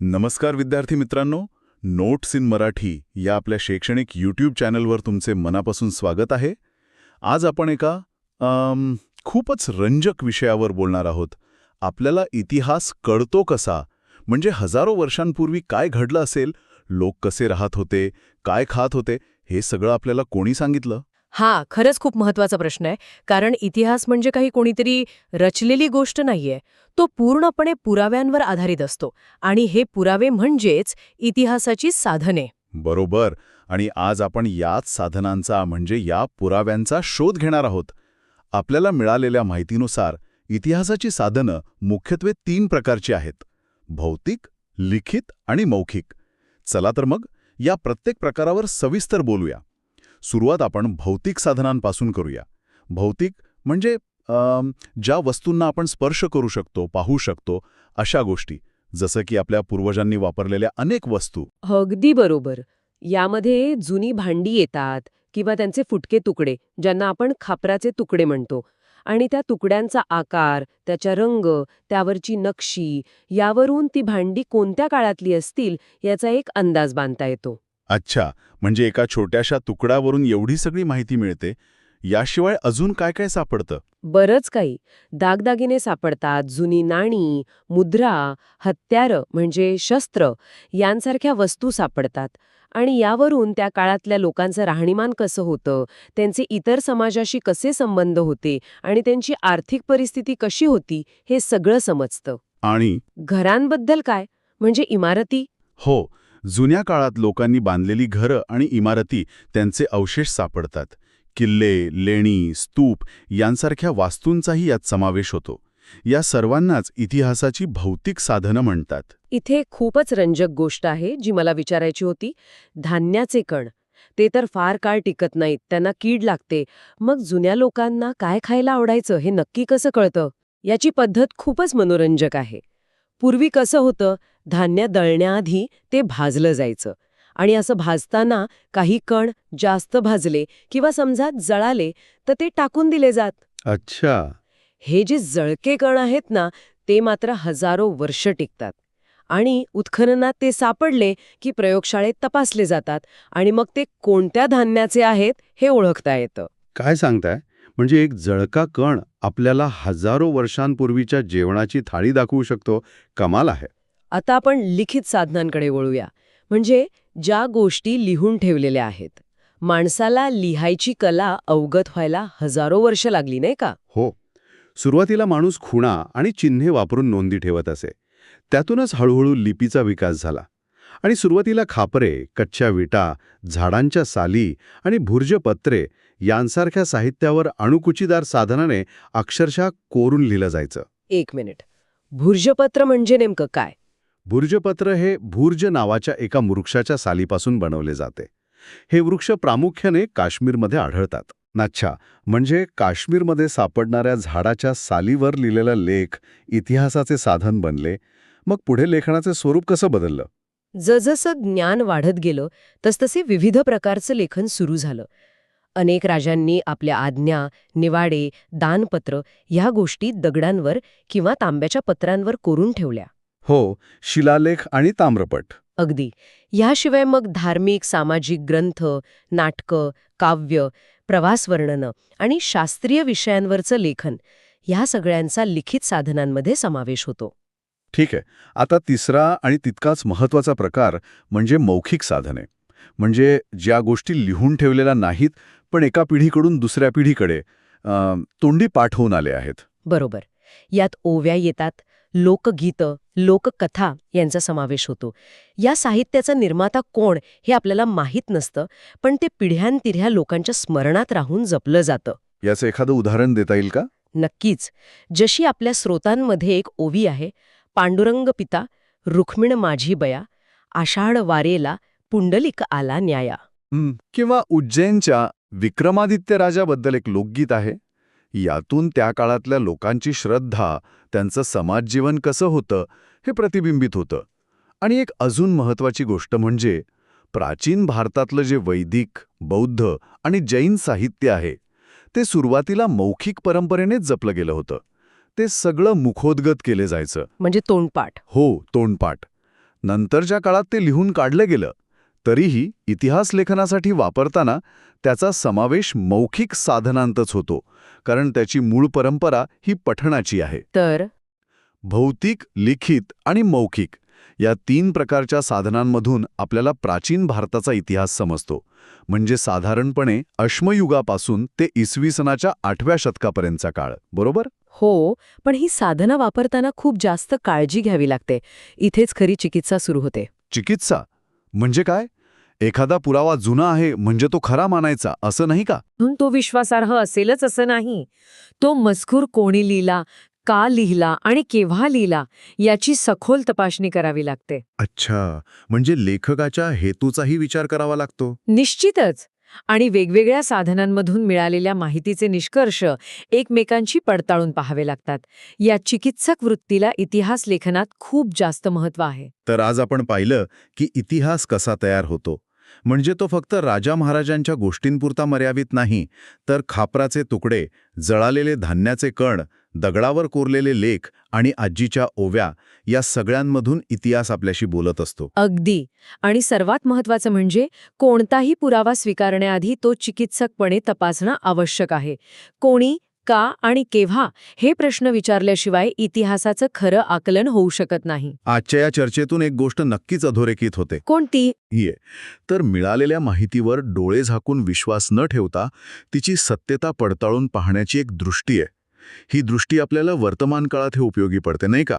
नमस्कार विद्यार्थी मित्रांनो नोट्स इन मराठी या आपल्या शैक्षणिक यूट्यूब चॅनलवर तुमचे मनापासून स्वागत आहे. आज आपण एका खूपच रंजक विषयावर बोलणार आहोत. आपल्याला इतिहास कळतो कसा? म्हणजे हजारो वर्षांपूर्वी काय घडलं असेल? लोक कसे राहत होते? काय खात होते? हे सगळं आपल्याला कोणी सांगितलं? हा खरंच खूप महत्त्वाचा प्रश्न आहे. कारण इतिहास म्हणजे काही कोणीतरी रचलेली गोष्ट नाहीये. तो पूर्णपणे पुराव्यांवर आधारित असतो. आणि हे पुरावे म्हणजेच इतिहासाची साधने. बरोबर. आणि आज आपण याच साधनांचा म्हणजे या पुराव्यांचा शोध घेणार आहोत. आपल्याला मिळालेल्या माहितीनुसार इतिहासाची साधनं मुख्यत्वे तीन प्रकारची आहेत. भौतिक लिखित आणि मौखिक. चला तर मग या प्रत्येक प्रकारावर सविस्तर बोलूया. सुरुवात आपण भौतिक साधनांपासून करूया. भौतिक म्हणजे ज्या वस्तूंना आपण स्पर्श करू शकतो पाहू शकतो अशा गोष्टी. जसं की आपल्या पूर्वजांनी वापरलेल्या अनेक वस्तू. अगदी बरोबर. यामध्ये जुनी भांडी येतात किंवा त्यांचे फुटके तुकडे ज्यांना आपण खापराचे तुकडे म्हणतो. आणि त्या तुकड्यांचा आकार त्याचा रंग त्यावरची नक्षी यावरून ती भांडी कोणत्या काळातली असतील याचा एक अंदाज बांधता येतो. अच्छा म्हणजे एका छोट्याशा तुकड्यावरून एवढी सगळी माहिती मिळते? याशिवाय अजून काय काय सापडतं? बरंच काही. दागदागिने सापडतात जुनी नाणी मुद्रा हत्यारं म्हणजे शस्त्र यांसारख्या वस्तू सापडतात. आणि यावरून त्या काळातल्या लोकांचं राहणीमान कसं होतं त्यांचे इतर समाजाशी कसे संबंध होते आणि त्यांची आर्थिक परिस्थिती कशी होती हे सगळं समजतं. आणि? घरांबद्दल काय? म्हणजे इमारती? हो जुन्या काळात लोकांनी बांधलेली घरं आणि इमारती त्यांचे अवशेष सापडतात. किल्ले लेणी स्तूप यांसारख्या वास्तूंचाही यात समावेश होतो. या सर्वांनाच इतिहासाची भौतिक साधनं म्हणतात. इथे खूपच रंजक गोष्ट आहे जी मला विचारायची होती. धान्याचे कण. ते तर फार काळ टिकत नाहीत त्यांना कीड लागते. मग जुन्या लोकांना काय खायला आवडायचं हे नक्की कसं कळतं? याची पद्धत खूपच मनोरंजक आहे. पूर्वी कसं होतं धान्य दळण्याआधी ते भाजलं जायचं. आणि असं भाजताना काही कण जास्त भाजले किंवा समजा जळाले तर ते टाकून दिले जात. अच्छा. हे जे जळके कण आहेत ना ते मात्र हजारो वर्ष टिकतात. आणि उत्खननात ते सापडले की प्रयोगशाळेत तपासले जातात आणि मग ते कोणत्या धान्याचे आहेत हे ओळखता येतं. काय सांगताय? म्हणजे एक जळका कण आपल्याला हजारो वर्षांपूर्वीच्या जेवणाची थाळी दाखवू शकतो. कमाल आहे. आता आपण लिखित साधनांकडे वळूया. म्हणजे ज्या गोष्टी लिहून ठेवलेल्या आहेत. माणसाला लिहायची कला अवगत व्हायला हजारो वर्ष लागली नाही का? हो. सुरुवातीला माणूस खुणा आणि चिन्हे वापरून नोंदी ठेवत असे. त्यातूनच हळूहळू लिपीचा विकास झाला. आणि सुरुवातीला खापरे कच्च्या विटा झाडांच्या साली आणि भुर्जपत्रे यांसारख्या साहित्यावर अणुकुचीदार साधनाने अक्षरशः कोरून लिहिलं जायचं. एक मिनिट. भुर्जपत्र म्हणजे नेमकं काय? भुर्जपत्र हे भुर्ज नावाच्या एका वृक्षाच्या सालीपासून बनवले जाते. हे वृक्ष प्रामुख्याने काश्मीरमध्ये आढळतात. अच्छा म्हणजे काश्मीरमध्ये सापडणाऱ्या झाडाच्या सालीवर लिहिलेला लेख इतिहासाचे साधन बनले. मग पुढे लेखनाचे स्वरूप कसं बदललं? जसजसं ज्ञान वाढत गेलं तसतसे विविध प्रकारचं लेखन सुरू झालं. अनेक राजांनी आपल्या आज्ञा निवाडे दानपत्र ह्या गोष्टी दगडांवर किंवा तांब्याच्या पत्रांवर कोरून ठेवल्या. हो शिलालेख आणि ताम्रपट. अगदी. ह्याशिवाय मग धार्मिक सामाजिक ग्रंथ नाटकं काव्य प्रवासवर्णनं आणि शास्त्रीय विषयांवरचं लेखन ह्या सगळ्यांचा लिखित साधनांमध्ये समावेश होतो. ठीक आहे. आता तिसरा आणि तितकाच महत्त्वाचा प्रकार म्हणजे मौखिक साधने. म्हणजे ज्या गोष्टी लिहून ठेवलेल्या नाहीत पण एका पिढीकडून दुसऱ्या पिढीकडे तोंडी पाठ होऊन आले आहेत. बरोबर. यात ओव्या येतात लोकगीतं लोककथा यांचा समावेश होतो. या साहित्याचा निर्माता कोण हे आपल्याला माहीत नसतं पण ते पिढ्यानपिढ्या लोकांच्या स्मरणात राहून जपलं जातं. याचं एखादं उदाहरण देता येईल का? नक्कीच. जशी आपल्या स्रोतांमध्ये एक ओवी आहे पांडुरंग पिता रुक्मिण माझी बया आषाढ वारेला पुंडलिक आला न्याया. किंवा उज्जैनच्या विक्रमादित्य राजाबद्दल एक लोकगीत आहे. यातून त्या काळातल्या लोकांची श्रद्धा त्यांचं समाजजीवन कसं होतं हे प्रतिबिंबित होतं. आणि एक अजून महत्वाची गोष्ट म्हणजे प्राचीन भारतातलं जे वैदिक बौद्ध आणि जैन साहित्य आहे ते सुरुवातीला मौखिक परंपरेनेच जपलं गेलं होतं. ते सगळं मुखोद्गत केले जायचं. म्हणजे तोंडपाठ. हो तोंडपाठ. नंतरच्या काळात ते लिहून काढलं गेलं. तरीही इतिहास लेखनासाठी वापरताना त्याचा समावेश मौखिक साधनांतच होतो कारण त्याची मूळ परंपरा ही पठणाची आहे. तर? भौतिक लिखित आणि मौखिक. या तीन प्रकारच्या साधनांमधून आपल्याला प्राचीन भारताचा इतिहास समजतो. म्हणजे साधारणपणे अश्मयुगापासून ते इसवी सनाच्या आठव्या शतकापर्यंतचा काळ. बरोबर? हो पण ही साधनं वापरताना खूप जास्त काळजी घ्यावी लागते. इथेच खरी चिकित्सा सुरू होते. चिकित्सा? म्हणजे काय? एखादा पुरावा जुना आहे म्हणजे तो खरा मानायचा असं नाही का? म्हणून तो विश्वासार्ह असेलच असं नाही. तो मजकूर कोणी लिहिला का लिहिला आणि केव्हा लिहिला याची सखोल तपासणी करावी लागते. अच्छा म्हणजे लेखकाच्या हेतूचाही विचार करावा लागतो? निश्चितच. आणि वेगवेगळ्या साधनांमधून मिळालेल्या माहितीचे निष्कर्ष एकमेकांची पडताळून पाहावे लागतात. या चिकित्सक वृत्तीला इतिहास लेखनात खूप जास्त महत्त्व आहे. तर आज आपण पाहिलं की इतिहास कसा तयार होतो. म्हणजे तो फक्त राजा महाराजांच्या गोष्टींपुरता मर्यादित नाही तर खापराचे तुकडे जळालेले धान्याचे कण दगडावर कोरलेले लेख आणि आजीच्या ओव्या या सगळ्यांमधून इतिहास आपल्याशी बोलत असतो. अगदी. आणि सर्वात महत्वाचं म्हणजे कोणताही पुरावा स्वीकारण्याआधी तो चिकित्सकपणे तपासणं आवश्यक आहे. कोणी का आणि केव्हा हे प्रश्न विचारल्याशिवाय इतिहासाचं खरं आकलन होऊ शकत नाही. आजच्या या चर्चेतून एक गोष्ट नक्कीच अधोरेखित होते. कोणती? आहे तर मिळालेल्या माहितीवर डोळे झाकून विश्वास न ठेवता तिची सत्यता पडताळून पाहण्याची एक दृष्टी आहे. ही दृष्टी आपल्याला वर्तमान काळात हे उपयोगी पडते नाही का?